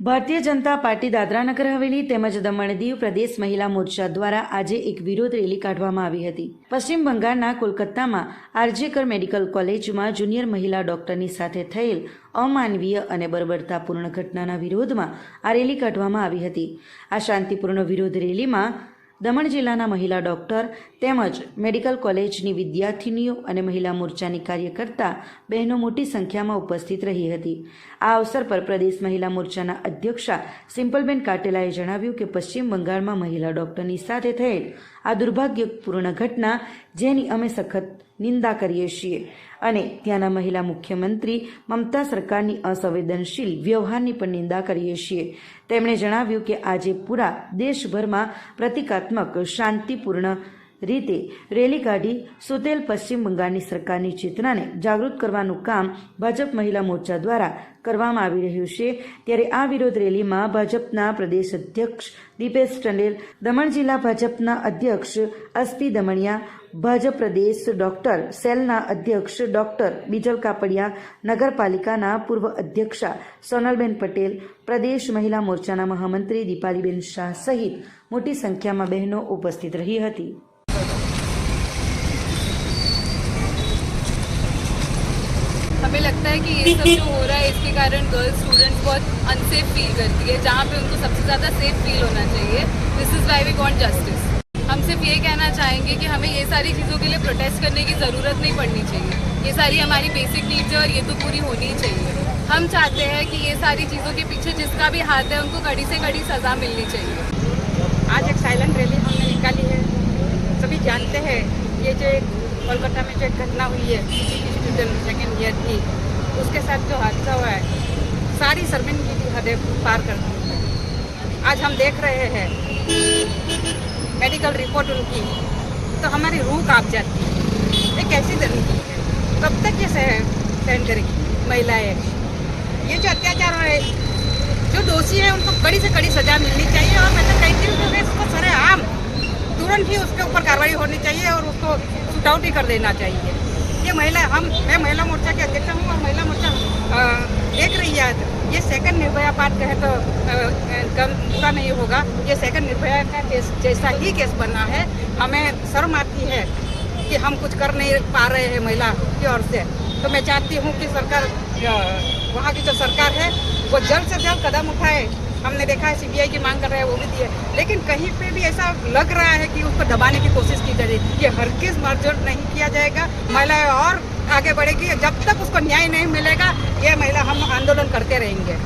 Bharatiya Janata party Dadra Nagar Haveli તેમજ દમણ દીવ પ્રદેશ મહિલા મોરચા દ્વારા આજે એક વિરોધ રેલી કાઢવામાં આવી હતી. પશ્ચિમ બંગાળના કોલકાતામાં આરજેકર મેડિકલ કોલેજમાં જુનિયર મહિલા ડોક્ટરની સાથે થયેલ અમાનવીય અને બર્બરતાપૂર્ણ ઘટનાના વિરોધમાં આ રેલી કાઢવામાં આવી હતી. આ શાંતિપૂર્ણ વિરોધ રેલીમાં દમણ જિલ્લાના મહિલા ડોક્ટર તેમજ મેડિકલ કોલેજની વિદ્યાર્થિનીઓ અને મહિલા મોરચાની કાર્યકર્તા બહેનો મોટી સંખ્યામાં ઉપસ્થિત રહી હતી. આ અવસર પર પ્રદેશ મહિલા મોરચાના અધ્યક્ષા સિમ્પલબેન કાટેલાએ જણાવ્યું કે પશ્ચિમ બંગાળમાં મહિલા ડોક્ટરની સાથે થયેલ આ દુર્ભાગ્યપૂર્ણ ઘટના, જેની અમે સખત નિંદા કરીએ છીએ. અને ત્યાંના મહિલા મુખ્યમંત્રી મમતા સરકારની અસંવેદનશીલ વ્યવહારની પણ નિંદા કરીએ છીએ. તેમણે જણાવ્યું કે આજે પૂરા દેશભરમાં પ્રતિકાત્મક શાંતિપૂર્ણ રીતે રેલી કાઢી સુતેલ પશ્ચિમ બંગાળની સરકારની ચેતનાને જાગૃત કરવાનું કામ ભાજપ મહિલા મોરચા દ્વારા કરવામાં આવી રહ્યું છે. ત્યારે આ વિરોધ રેલીમાં ભાજપના પ્રદેશ અધ્યક્ષ દીપેશ ટંડેલ, દમણ જિલ્લા ભાજપના અધ્યક્ષ અસ્પી દમણિયા, ભાજપ પ્રદેશ ડોક્ટર સેલના અધ્યક્ષ ડોક્ટર બીજલ કાપડિયા, નગરપાલિકાના પૂર્વ અધ્યક્ષા સોનલબેન પટેલ, પ્રદેશ મહિલા મોરચાના મહામંત્રી દીપાલીબેન શાહ સહિત મોટી સંખ્યામાં બહેનો ઉપસ્થિત રહી હતી. हमें लगता है कि ये सब जो हो रहा है, इसके कारण गर्ल्स स्टूडेंट्स बहुत अनसेफ फील करती है, जहाँ पे उनको सबसे ज़्यादा सेफ़ फील होना चाहिए। This is why we want justice हम सिर्फ़ ये कहना चाहेंगे कि हमें ये सारी चीज़ों के लिए प्रोटेस्ट करने की ज़रूरत नहीं पड़नी चाहिए। ये सारी हमारी बेसिक नीड्स है और ये तो पूरी होनी ही चाहिए। हम चाहते हैं कि ये सारी चीज़ों के पीछे जिसका भी हाथ है, उनको कड़ी से कड़ी सज़ा मिलनी चाहिए। आज एक साइलेंट रैली हमने निकाली है। सभी जानते हैं, ये जो एक कोलकाता में जो एक घटना हुई है स्टूडेंट सेकेंड ईयर की उसके साथ जो हादसा हुआ है, सारी शर्मिंदगी की हदें पार कर दी आज हम देख रहे हैं मेडिकल रिपोर्ट उनकी तो हमारी रूह काँप जाती है। ये कैसी तरीके है कब तक ये सह- सहन करेगी महिलाएँ? ये जो अत्याचार हो रहे जो दोषी है, उनको कड़ी से कड़ी ही कर देना चाहिए। ये महिला, हम, मैं महिला मोर्चा के अध्यक्ष हूँ और महिला मोर्चा देख रही है ये सेकंड निर्भया पाठ कहे तो पूरा नहीं होगा। ये सेकंड निर्भया का केस, जैसा ही केस बना है, हमें शर्म आती है कि हम कुछ कर नहीं पा रहे हैं महिला की ओर से। तो मैं चाहती हूँ कि सरकार वहाँ की जो सरकार है, वो जल्द से जल्द कदम उठाए। हमने देखा है सीबीआई की मांग कर रहे हैं, वो भी दिए। लेकिन कहीं पे भी ऐसा लग रहा है कि उसको दबाने की कोशिश की जा रही है ये हर किस मर्जर नहीं किया जाएगा, महिलाएँ और आगे बढ़ेगी, जब तक उसको न्याय नहीं मिलेगा, ये महिला हम आंदोलन करते रहेंगे।